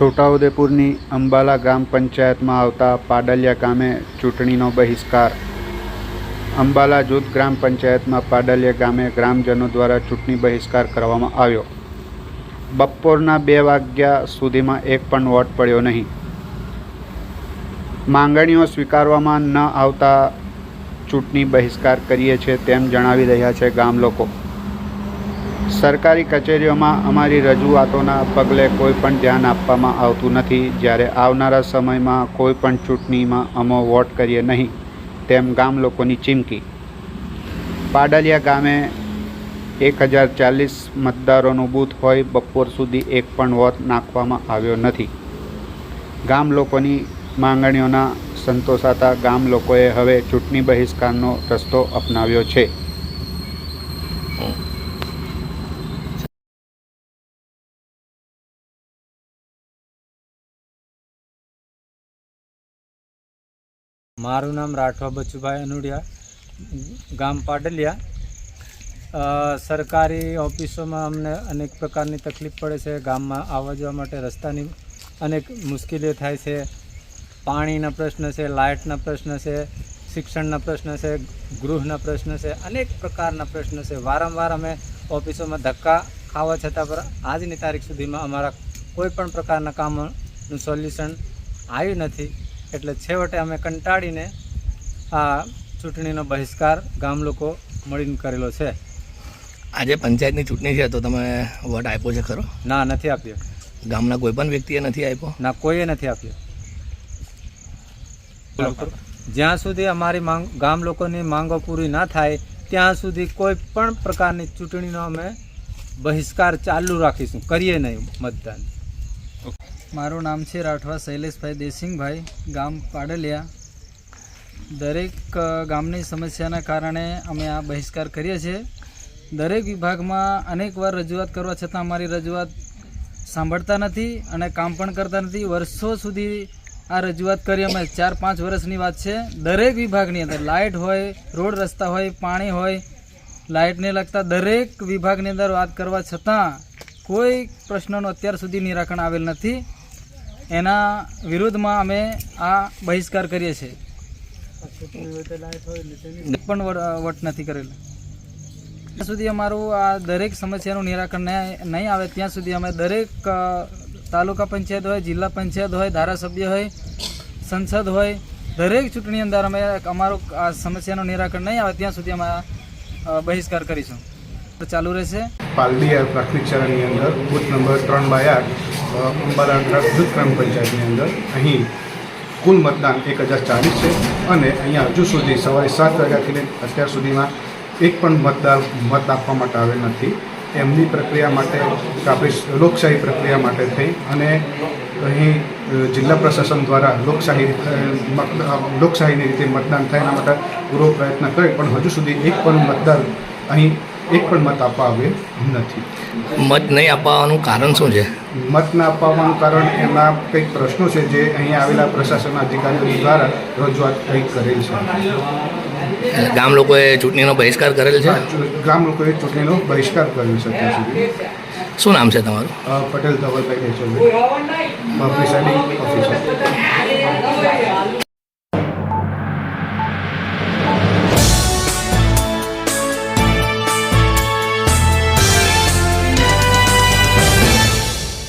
છોટાઉદેપુરની અંબાલા ગ્રામ પંચાયતમાં આવતા પાડલિયા ગામે ચૂંટણીનો બહિષ્કાર. અંબાલા જૂથ ગ્રામ પંચાયતમાં પાડલિયા ગામે ગ્રામજનો દ્વારા ચૂંટણી બહિષ્કાર કરવામાં આવ્યો. બપોરના બે વાગ્યા સુધીમાં એક પણ વોટ પડ્યો નહીં. માંગણીઓ સ્વીકારવામાં ન આવતા ચૂંટણી બહિષ્કાર કરીએ છીએ તેમ જણાવી રહ્યા છે ગામ લોકો. સરકારી કચેરીઓમાં અમારી રજૂઆતોના પગલે કોઈ પણ ધ્યાન આપવામાં આવતું નથી. જ્યારે આવનારા સમયમાં કોઈ પણ ચૂંટણીમાં અમો વોટ કરીએ નહીં, તેમ ગામ લોકોની ચીમકી. પાડલિયા ગામે એક હજાર ચાલીસ મતદારોનું બૂથ હોય, બપોર સુધી એક પણ વોટ નાખવામાં આવ્યો નથી. ગામ લોકોની માંગણીઓના સંતોષાતા ગામ લોકોએ હવે ચૂંટણી બહિષ્કારનો રસ્તો અપનાવ્યો છે. મારું નામ રાઠવા બચુભાઈ અનુડિયા, ગામ પાડલિયા. સરકારી ઓફિસોમાં અમને અનેક પ્રકારની તકલીફ પડે છે, ગામમાં આવવા જવા માટે રસ્તાની અનેક મુશ્કેલીઓ થાય છે. પાણીના પ્રશ્ન છે, લાઇટના પ્રશ્ન છે, શિક્ષણના પ્રશ્ન છે, ગૃહના પ્રશ્ન છે, અનેક પ્રકારના પ્રશ્ન છે. વારંવાર અમે ઓફિસોમાં ધક્કા ખાવા છતાં પણ આજની તારીખ સુધીમાં અમારા કોઈ પણ પ્રકારના કામોનું સોલ્યુશન આવ્યું નથી. એટલે છેવટે અમે કંટાળીને આ ચૂંટણીનો બહિષ્કાર ગામ લોકો મળીને કરેલો છે. આજે પંચાયતની ચૂંટણી છે તો તમે વોટ આપ્યો છે ખરો? ના નથી આપ્યો. ગામના કોઈ પણ વ્યક્તિએ નથી આપ્યો? ના કોઈએ નથી આપ્યો. જ્યાં સુધી અમારી માંગ ગામ લોકોની માંગો પૂરી ના થાય ત્યાં સુધી કોઈ પણ પ્રકારની ચૂંટણીનો અમે બહિષ્કાર ચાલુ રાખીશું. કરીએ નહીં મતદાન. મારું નામ છે રાઠવા શૈલેષભાઈ દેસિંગભાઈ ગામ પાડલિયા. દરેક ગામની સમસ્યાના કારણે અમે આ બહિષ્કાર કરીએ છીએ. દરેક વિભાગમાં અનેકવાર રજૂઆત કરવા છતાં અમારી રજૂઆત સાંભળતા નથી અને કામ પણ કરતા નથી. વર્ષો સુધી આ રજૂઆત કરી અમે ચાર પાંચ વર્ષની વાત છે. દરેક વિભાગની અંદર લાઇટ હોય, રોડ રસ્તા હોય, પાણી હોય, લાઇટને લગતા દરેક વિભાગની અંદર વાત કરવા છતાં કોઈ પ્રશ્નનું અત્યાર સુધી નિરાકરણ આવેલ નથી. એના વિરુદ્ધમાં અમે આ બહિષ્કાર કરીએ છીએ. પણ વટ નથી કરેલો. ત્યાં સુધી અમારું આ દરેક સમસ્યાનું નિરાકરણ નહીં આવે, ત્યાં સુધી અમે દરેક તાલુકા પંચાયત હોય, જિલ્લા પંચાયત હોય, ધારાસભ્ય હોય, સંસદ હોય, દરેક ચૂંટણી અંદર અમે અમારું આ સમસ્યાનું નિરાકરણ નહીં આવે, ત્યાં સુધી અમે બહિષ્કાર કરીશું. ચાલુ રહેશે. પાલડી પ્રાથમિક શાળાની અંદર બુથ નંબર ત્રણ બાય આઠ. અંબાલા જૂથ ગ્રામ પંચાયતની અંદર અહીં કુલ મતદાન એક હજાર ચાલીસ છે અને અહીંયા હજુ સુધી સવારે સાત વાગ્યાથી અત્યાર સુધીમાં એક પણ મતદાર મત આપવા માટે આવેલ નથી. એમની પ્રક્રિયા માટે આપણી લોકશાહી પ્રક્રિયા માટે થઈ અને અહીં જિલ્લા પ્રશાસન દ્વારા લોકશાહી લોકશાહીની રીતે મતદાન થાય એના માટે પૂરો પ્રયત્ન કરે, પણ હજુ સુધી એક પણ મતદાર અહીં એક પણ મત આપવા આવ્યો નથી. મત નહીં આપવાનું કારણ શું છે? મત ના આપવાનું કારણ એમના કંઈક પ્રશ્નો છે જે અહીંયા આવેલા પ્રશાસન અધિકારીઓ દ્વારા રજૂઆત કંઈક કરેલ છે. ગામ લોકોએ ચૂંટણીનો બહિષ્કાર કરેલ છે? ગામ લોકોએ ચૂંટણીનો બહિષ્કાર કર્યો છે. અત્યાર સુધી શું નામ છે તમારું? પટેલ ધવલભાઈ ચૌધરી ઓફિસર